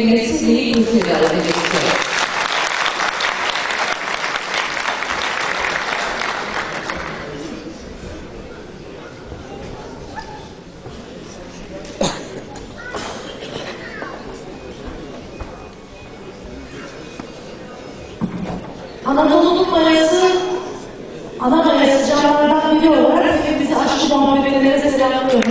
Melih Nesli'yi kürsüye davet etmek istiyorum. Anadolu'nun mayası, ana mayası canlılardan biri olarak hepimizi aşkı muhabbetlere selamlıyorum.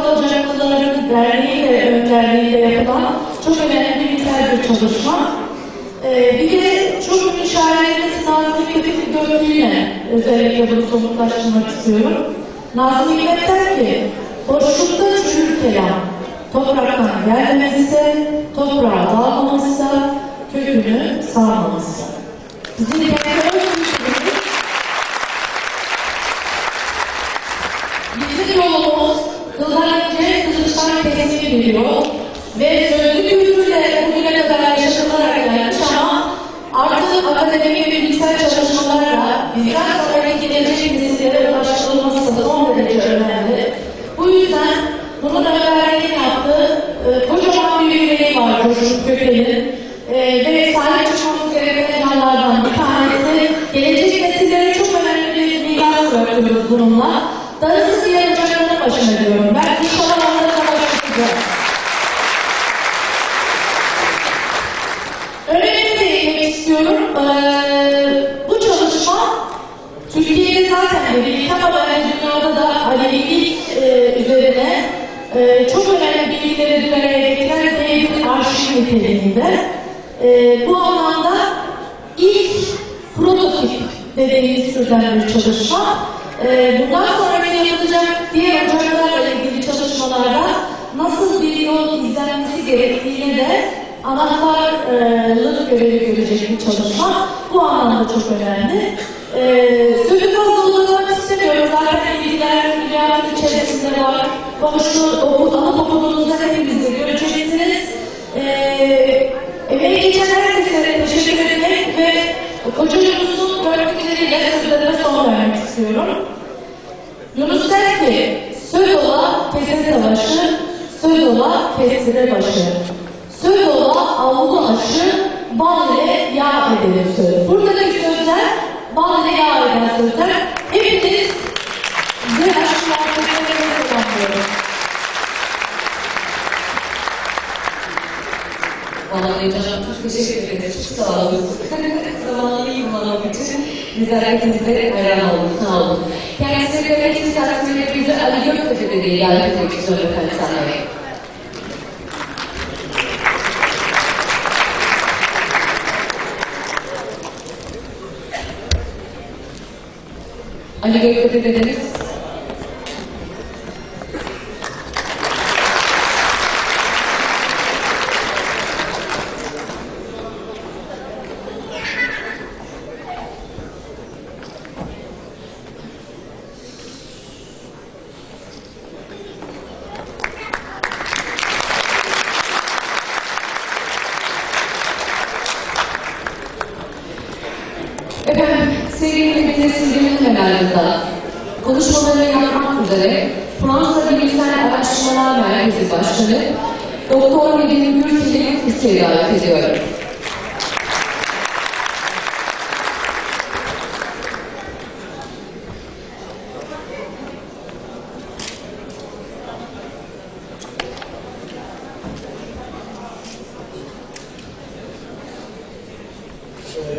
Güvence Kalacaklıların derneği ve önderliğiyle yapılan çok önemli bilimsel bir çalışma. Ee, bir de çok ünlü şairlerimiz Nazım Hikmet'in gördüğüyle özellikle bunu somutlaştırmak istiyorum. Nazım Hikmet der ki, boşlukta çürür kelam, topraktan gelmemezse, toprağa dağılmamışsa, kökünü sağmamışsa. Bizim kendi özgürlüğümüz, bizim yolumuz ince kılıçtan keskin geliyor ve sözlü kültürle bugüne kadar yaşatılarak gelmiş ama artık akademik ve bilimsel çalışmalarla bizden sonraki gelecek prototip dediğimiz türden bir çalışma. E, bundan sonra yapılacak diğer ocaklarla ilgili çalışmalarda nasıl bir yol izlenmesi gerektiğine de anahtarlık görevi görecek bir çalışma. Bu anlamda çok önemli. Ee, sözü fazla uzatmak istemiyorum. Zaten bilgiler dünyanın içerisinde var. Konuştu, okul, anaokulunuzda hepiniz de göreceksiniz. Kocacığımızın gördükleriyle sözlerime son vermek istiyorum. Yunus der ki, söz ola kese savaşı, söz ola kesire başı. Söz ola avlu aşı, bal ile yağ eder söz. Buradaki sözler, bal ile yağ eden sözler. Hepiniz bize aşkı muhabbetlerine selamlıyorum. Vallahi çok teşekkür ederiz. Çok sağ olun. Zamanını iyi kullanmak için nezaketinize hayran oldum. Sağ olun. Kendisine kıymetli takdirlerimizi Ali Göktepe dediği davet etmek istiyorum efendim sahneye. Ali Göktepe dediniz.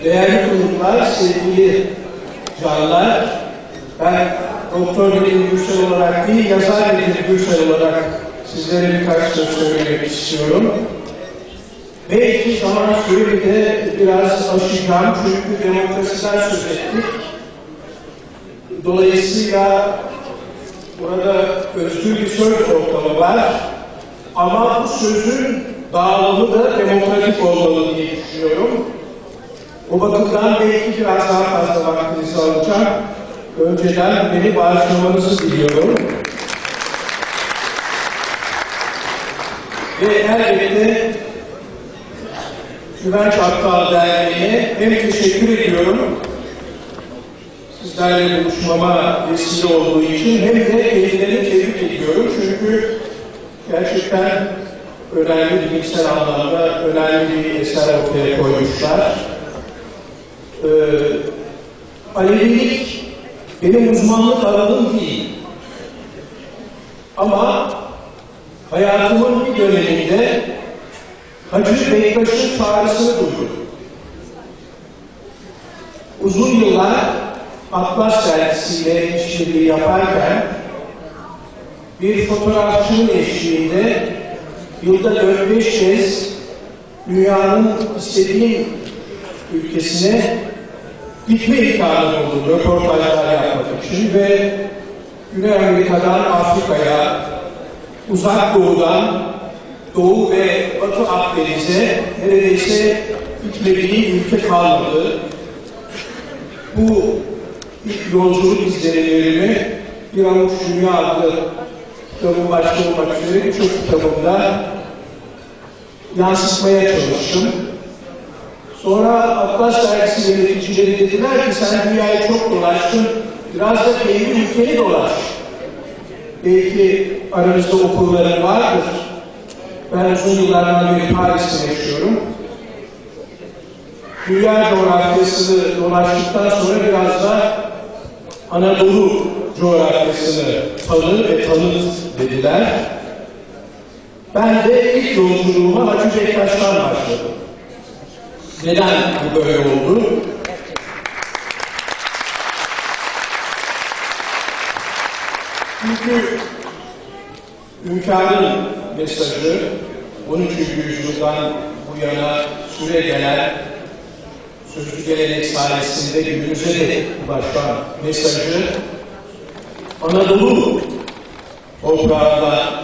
Değerli konuklar, sevgili canlar, ben Doktor Bilim Gürsel olarak değil, yazar Bilim Gürsel olarak sizlere birkaç söz söylemek istiyorum. Belki zaman süremi de biraz aşacağım çünkü demokrasiden söz ettik. Dolayısıyla burada özgür bir söz ortamı var. Ama bu sözün dağılımı da demokratik olmalı diye düşünüyorum. O bakımdan belki biraz daha fazla vaktinizi alacağım. Önceden beni bağışlamanızı diliyorum. Ve elbette Güvenç Aptal Derneği'ne hem teşekkür ediyorum, sizlerle buluşmama vesile olduğu için hem de kendilerini tebrik ediyorum. Çünkü gerçekten önemli bilimsel anlamda önemli bir eser ortaya koymuşlar. Ee, Alevilik benim uzmanlık alanım değil. Ama hayatımın bir döneminde Hacı Bektaş'ın çağrısını duydum. Uzun yıllar Atlas sergisiyle işbirliği yaparken bir fotoğrafçının eşliğinde yılda 4-5 kez dünyanın istediği ülkesine gitme imkanı buldum röportajlar yapmak için ve Güney Amerika'dan Afrika'ya, Uzak Doğu'dan Doğu ve Batı Akdeniz'e neredeyse gitmediği ülke kalmadı. Bu ilk yolculuk izlenimlerimi Bir Avuç Dünya adlı kitabın başta olmak üzere birçok kitabımda yansıtmaya çalıştım. Sonra Atlas Dergisi yöneticileri dediler ki sen dünyayı çok dolaştın, biraz da kendi ülkeni dolaş. Belki aranızda okulların vardır. Ben uzun yıllardan beri Paris'te yaşıyorum. Dünya coğrafyasını dolaştıktan sonra biraz da Anadolu coğrafyasını tanı ve tanıt dediler. Ben de ilk yolculuğuma Hacı Bektaş'tan başladım. Neden bu böyle oldu? Çünkü Hünkâr'ın mesajı 13. yüzyıldan bu yana süre gelen sözlü gelenek sayesinde günümüze de ulaşan mesajı Anadolu toprağında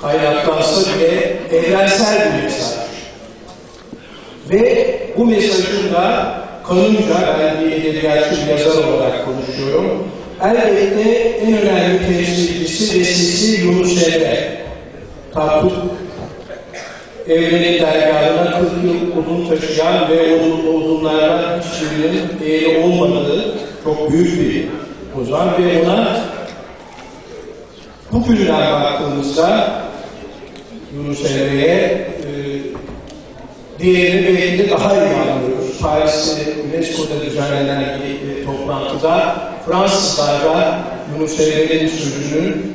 kaynaklansa bile evrensel bir mesaj. Ve bu mesajın da kanımca ben bir edebiyatçı bir yazar olarak konuşuyorum. Elbette en önemli temsilcisi ve sesi Yunus Emre. Tapduk evrenin dergahına 40 yıl odun taşıyan ve odun, odunlardan hiçbirinin değeri olmadığı çok büyük bir ozan ve ona bugünden baktığımızda Yunus Emre'ye e, değerini belki de daha iyi anlıyoruz. Paris'te UNESCO'da düzenlenen bir e, toplantıda Fransızlar da Yunus Emre'nin sözünün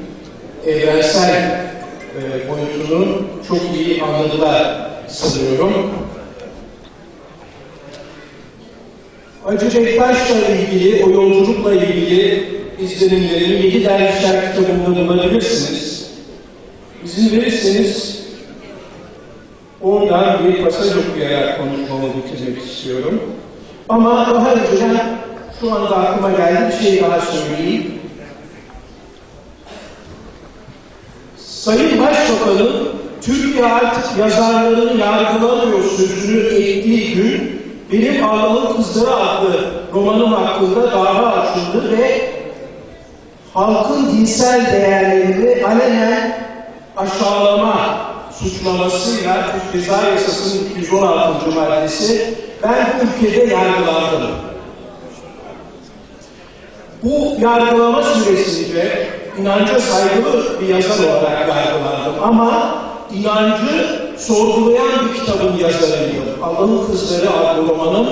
evrensel e, boyutunu çok iyi anladılar sanıyorum. Hacı Bektaş'la ilgili, o yolculukla ilgili izlenimlerimi Yedi Dervişler kitabında bulabilirsiniz. İzin verirseniz oradan bir pasaj okuyarak konuşmamı bitirmek istiyorum. Ama daha önceden şu anda aklıma geldi bir şey daha söyleyeyim. Sayın Başbakan'ın Türkiye artık yazarlarını yargılamıyor sözünü ettiği gün benim Ağlalı Kızları adlı romanım hakkında dava açıldı ve halkın dinsel değerlerini alenen aşağılama suçlamasıyla Ceza Yasası'nın 216. maddesi ben bu ülkede yargılandım. Bu yargılama süresince inanca saygılı bir yazar olarak yargılandım ama inancı sorgulayan bir kitabın yazarıydım. Allah'ın Kızları adlı romanım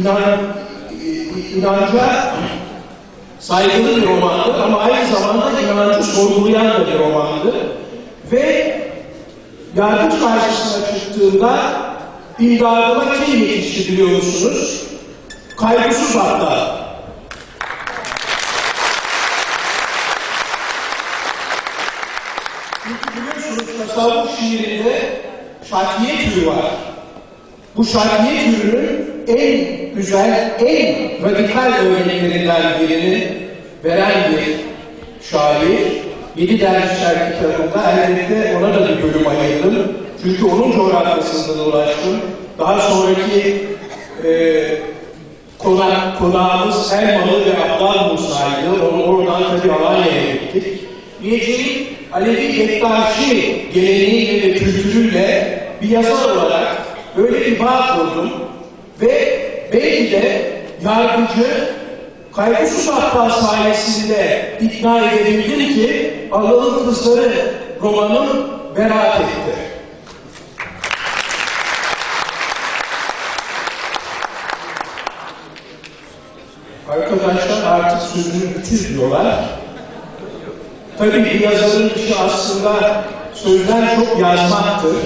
inan, inanca saygılı bir romandı ama aynı zamanda inancı sorgulayan da bir romandı. Ve yargıç karşısına çıktığımda imdadıma kim yetişti biliyor musunuz? Kaygısız hatta. Çünkü biliyorsunuz tasavvuf şiirinde şarkiye türü var. Bu şarkiye türünün en güzel, en radikal örneklerinden birini veren bir şair. Yedi Dervişler kitabında elbette ona da bir bölüm ayırdım. Çünkü onun coğrafyasında dolaştım. Daha sonraki e, konak, konağımız Elmalı ve Abdal Musa'ydı. Or- Oradan tabii Alanya'ya gittik. Diyeceğim Alevi Bektaşi geleneğiyle ve kültürüyle bir yazar olarak böyle bir bağ kurdum. Ve belki de yargıcı Kaygısız Aptal sayesinde ikna edebildim ki Allah'ın Kızları romanım beraat etti. Arkadaşlar artık sözünü bitir diyorlar. Tabii bir yazarın işi aslında sözden çok yazmaktır.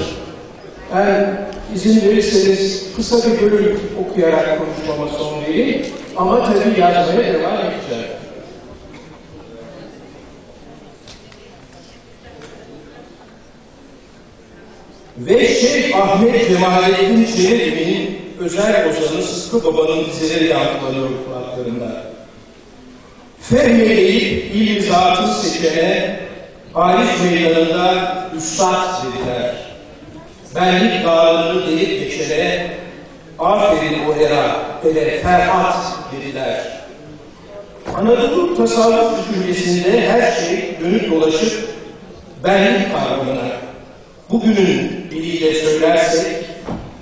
Ben izin verirseniz kısa bir bölüm okuyarak konuşmama son vereyim. Ama tabii yazmaya devam edeceğim. Ve Şeyh Ahmet Cemalettin Çelebi'nin özel ozanı Sıtkı Baba'nın dizeleri yankılanıyor kulaklarında. Fehmedeyip il zatı seçene, Arif meydanında üstad dediler. Benlik dağlarını delip geçene, aferin o era, hele ferhat dediler. Anadolu tasavvuf düşüncesinde her şey dönüp dolaşıp benlik kavramına, bugünün diliyle söylersek,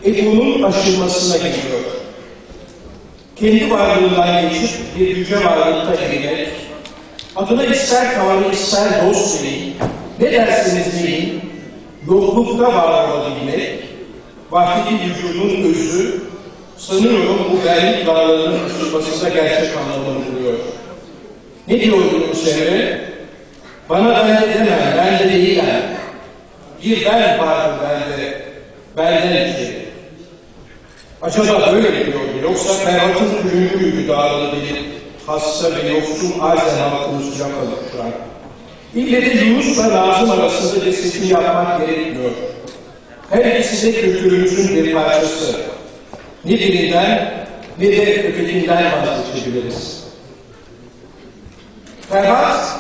egonun aşılmasına gidiyor. Kendi varlığından geçip bir yüce varlıkta eğilmek, adına ister Tanrı ister dost deyin, ne derseniz deyin, yoklukta var olabilmek, vahdi vücudun özü, sanıyorum bu benlik varlığının aşılmasında gerçek anlamını buluyor. Ne diyor Emre? Bana ben de deme, ben de değilim. Bir ben vardır bende, benden içeri. Acaba böyle mi diyordu? Yoksa Ferhat'ın ürünü müydü dağılı delip, hasta ve yoksul arzen halkını sıcak alıp şu an? İlle de Yunus'la Nazım arasında bir seçim yapmak gerekmiyor. Her ikisi de kültürümüzün bir parçası. Ne birinden ne de ötekinden vazgeçebiliriz. Ferhat,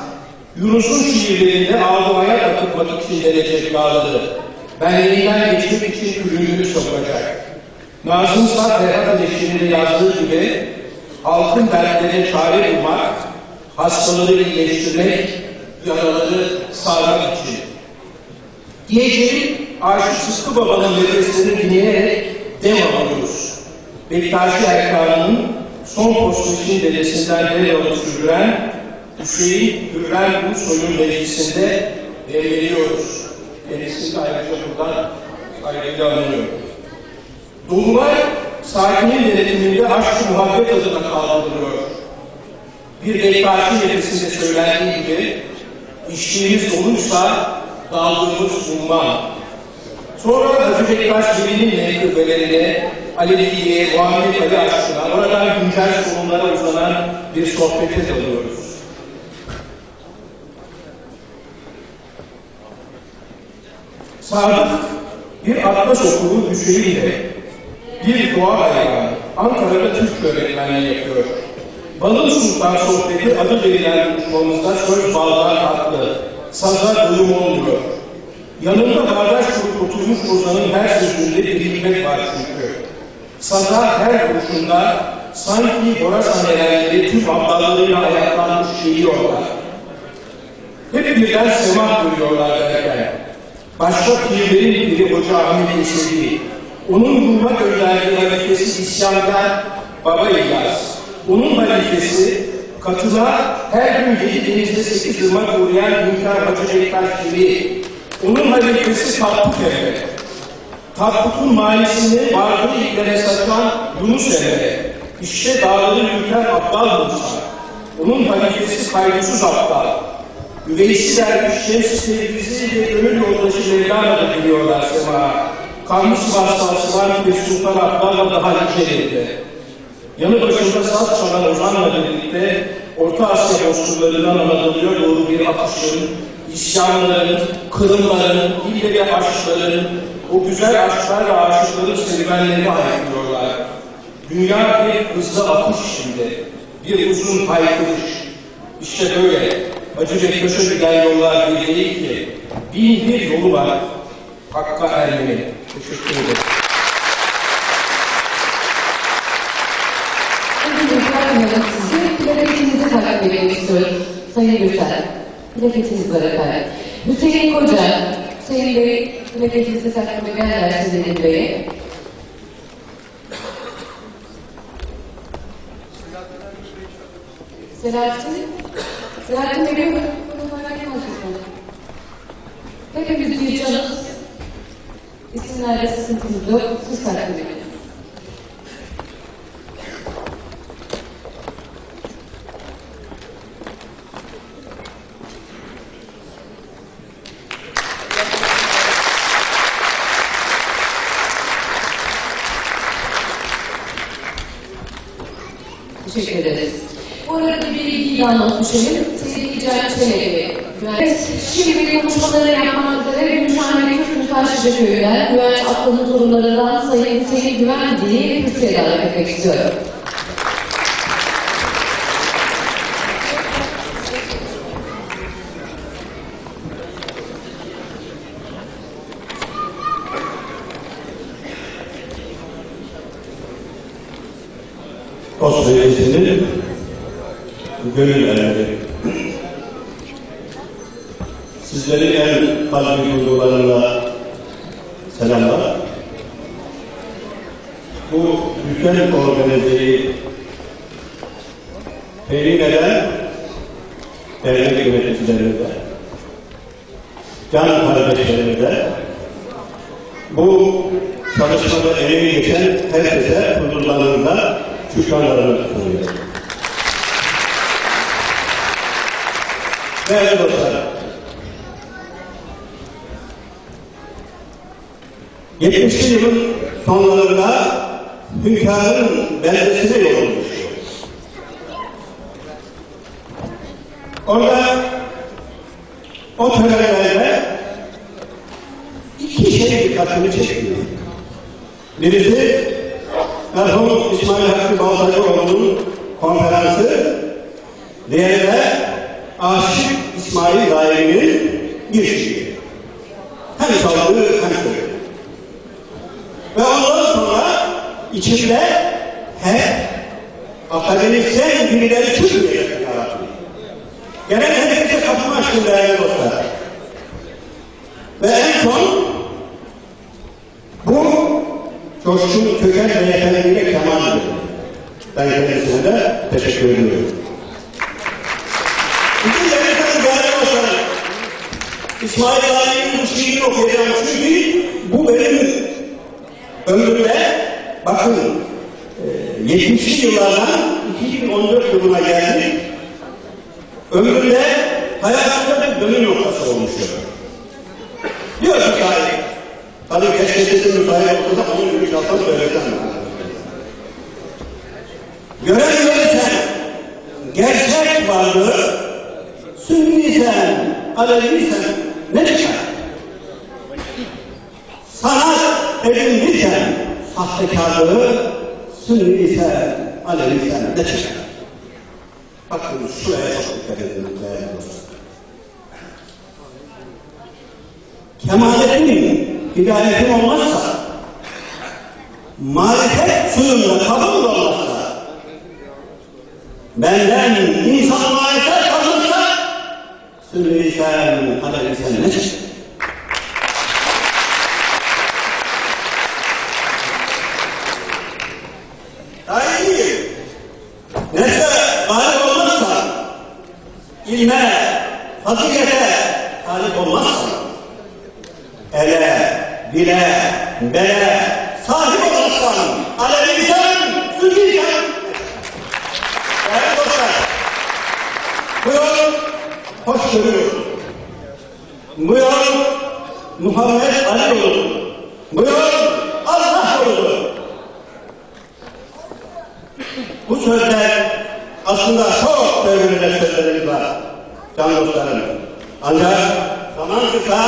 Yunus'un şiirlerinde ağlamaya takılmak için gelecek bağladı. Benliğinden geçmek için ürününü sokacak. Nazım Sağ Ferhat Eleştiri'nde yazdığı gibi halkın dertlerine çare bulmak, hastaları iyileştirmek, yaraları sarmak için. Diyeceğim Aşık Sıtkı Baba'nın nefeslerini dinleyerek dem alıyoruz. Bektaşi Erkan'ın son postmüşün dedesinden devralı sürdüren Hüseyin Hürrem Gülsoy'un meclisinde devrediyoruz. Kendisini ayrıca buradan ayrıca anlıyorum. Dolunay sakinin denetiminde aşk muhabbet adına kaldırılıyor. Bir Bektaşi nefesinde söylendiği gibi işliğimiz doluysa daldığımız umman. Sonra Hacı Bektaş Veli'nin menkıbelerine, Aleviliğe, Muhammed Ali aşkına, oradan güncel sorunlara uzanan bir sohbete dalıyoruz. Sadık bir Atlas okulu Hüseyin'le bir doğa hayranı Ankara'da Türk öğretmenliği yapıyor. Balın Sultan sohbeti adı verilen buluşmamızda söz bağlar haklı. Saza doyum olmuyor. Yanında bağdaş kurup oturmuş ozanın her sözünde bir hikmet var çünkü. Saza her vuruşunda sanki Borasan erenleri tüm abdallarıyla ayaklanmış geliyorlar. Hep birden semah görüyorlar derken. Başka pirlerin biri Hoca Ahmet Yesevi. Onun ruhuna gönderdiği halifesi isyankar Baba İlyas. Onun halifesi katıla her gün yedi denizde sekiz ırmak uğrayan Hünkar Hacı Bektaş gibi. Onun halifesi Tatlık Emre. Tatlık'ın manisini varlığı iplere saçan Yunus Emre. İşte dağları ülken Abdal Musa. Onun halifesi kaygısız Abdal. Üveysi derviş Şems sevgisi ve gönül yoldaşı Mevlana'da biliyorlar sema. Kalmış vasıtası var bir Sultan Abdal'la daha nicelerinde. Yanı başında saz çalan Ozan'la birlikte Orta Asya bozkırlarından Anadolu'ya doğru bir akışın, isyanların, kırımların, ille ve aşkların, o güzel aşklar ve aşıkların serüvenlerini haykırıyorlar. Dünya bir hızlı akış şimdi, bir uzun haykırış. İşte böyle. Acı Bektaş'a giden yollar bir değil ki. Bin bir yolu var. hakka ermeyi. Teşekkür ederim. Bırakmadan sizi plaketinizi takdim etmek istiyorum. Sayın Gürsel. Plaketiniz var efendim. Hüseyin Koca. Hüseyin Bey plaketinizi takdim ederler sizin Bey'e. Selahattin. Selahattin Bey bunu fark etmezsiniz. Hepimiz bir canız. İsimlerde sıkıntımız yok. Siz takdim edin. Teşekkür ederiz. Bu arada bir Sevgili Cahit Çelebi. Evet, şimdi konuşmaları yapmak üzere Gümüşhane Kürt Taşlıca Köyü'nden Güvenç Atlı'nın torunlarından Sayın Hüseyin Güvendi'yi kürsüye davet etmek istiyorum. O sayesinin gönül erdi. Sizlerin en kalbi duygularına selamlar. Bu bütün organizeyi temin eden dernek yöneticilerimize, can kardeşlerimize, bu çalışmada emeği geçen herkese huzurlarında şükranlarını sunuyorum. Değerli dostlar, 70'li yılın sonlarında hünkârın beldesine yol olmuş. Orada o törenlerde iki şey dikkatimi çekiyor. Birisi merhum İsmail Hakkı Baltacıoğlu'nun konferansı, diğeri de Aşık İsmail Daimi'nin girişi. Hem çaldığı hem söylüyor. Ve ondan sonra içinde hep akademisyen birileri çıkmıyor yarattı. Gelen herkese kapımı açtım değerli dostlar. Ve en son bu Coşkun Köken Beyefendi'yle Kemal dedi. Ben kendisine de teşekkür ediyorum. İsmail Ali'nin bu şiirini okuyacağım çünkü bu benim ömrümde bakın e, 70'li yıllardan 2014 yılına geldik. Ömrümde hayatımda bir dönüm noktası olmuştur. Diyor ki tarih. Tabii keşfedesin müsait olsa onun gibi şartlar söylesem. Gören yöneten, gerçek varlığı, sünnisen, aleviysen ne çıkar? Sanat edindiysen, sahtekarlığı, sünniysen, aleviysen ne çıkar? Bakın şuraya çok dikkat edin. Kemalettin hidayetin olmazsa, marifet suyunda kabul olmazsa, benden insan marifet sünniysen, aleviysen ne çıkar? Daimi, nesle talip olmazsa, ilme, hakikate talip olmazsa, ele, dile, bele sahip olursan, aleviysen, sünniysen. Değerli dostlar, bu yol hoş görüyor. Bu yol Muhammed Ali yolu. Bu yol Allah yoludur. Bu sözler aslında çok sevgili sözlerimiz var. Can dostlarım. Ancak zaman kısa,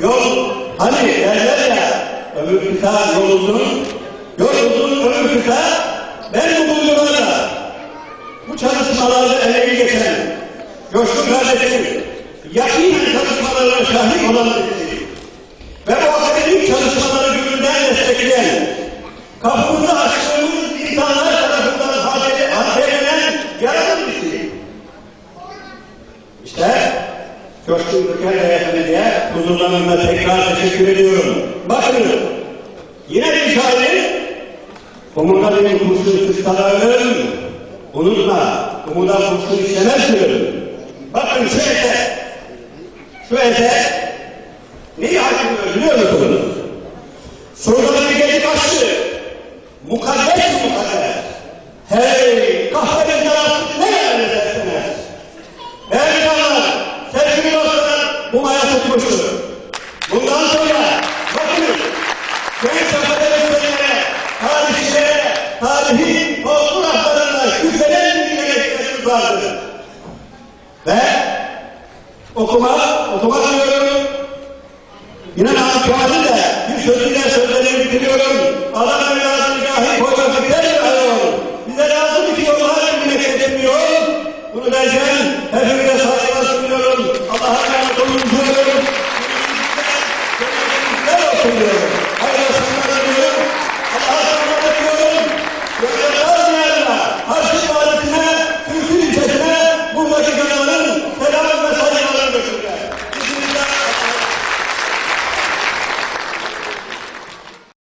yol hani derler ya, ömür kısa, yol uzun, yol uzun, ömür kısa. Ben bu bulgularla, bu çalışmalarda emeği geçen, Coşkun kardeşim, yakinen çalışmalarına şahit olan ve o akademik çalışmaları gönülden destekleyen, kapımızı açtığımız insanlar tarafından hazırlanan yaralı birisi. İşte Köşkün Ülker Efendi'ye huzurlarında tekrar teşekkür ediyorum. Bakın, yine bir şair, Umuda benim kurşun kıskalarım, unutma, umuda kurşun işlemezsin. Bakın şu ete, şu ete neyi haykırıyor biliyor musunuz? Soruları bir gece kaçtı. Mukaddes mukaddes. Hey kahvenin tarafı ne yerlersiniz? Değerli canlar, sevgili dostlar, bu maya tutmuştur. Bundan sonra bakın, genç akademisyenlere, tarihçilere, tarihin fotoğraflarında yükselen bir ihtiyacımız vardır. Ve okuma İnan Hanım bu halde bir sözüyle sözleri bitiriyorum. Adam